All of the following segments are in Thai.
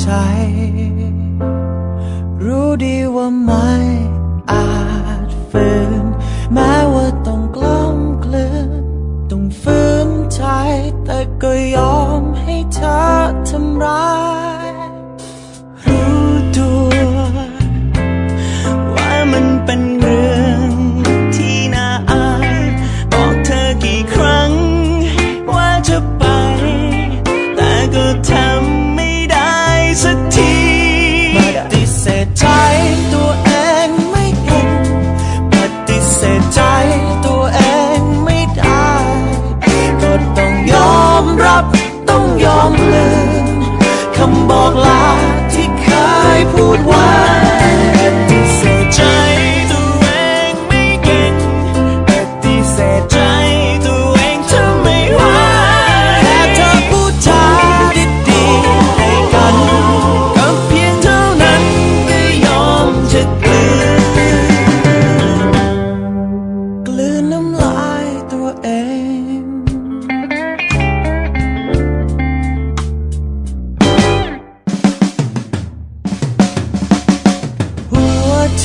ใจ รู้ดีว่าไม่อาจฝืน แม้ว่าต้องกล้อมกลืน ต้องฝืนใจ แต่ก็ยอมให้เธอทำร้าย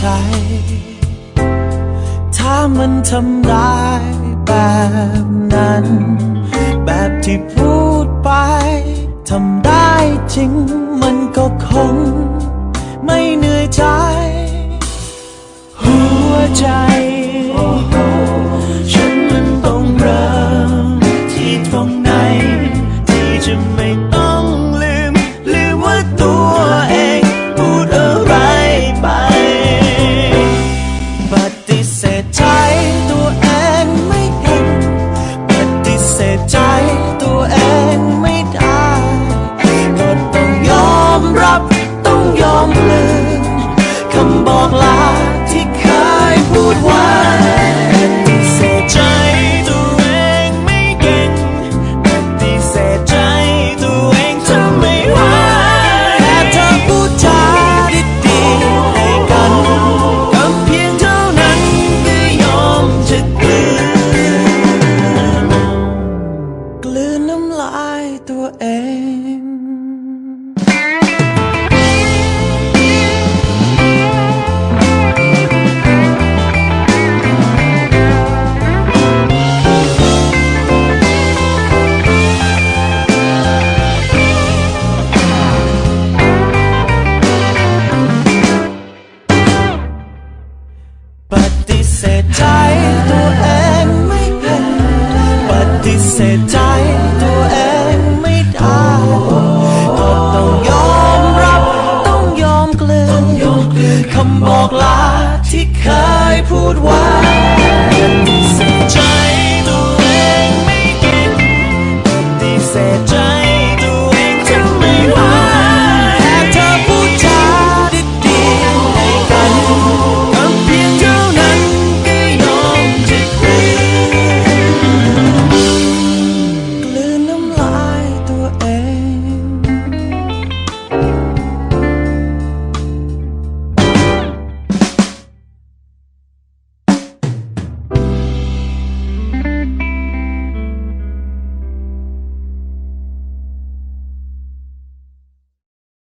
ใจ ถ้ามันทำได้แบบนั้น แบบที่พูดไปทำได้จริงมันก็คง ไม่เหนื่อยใจ หัวใจ เสียใจตัวเองไม่ได้ก็ต้องยอมรับ ต้องยอมกลืนคำบอกลาที่เคยพูดไว้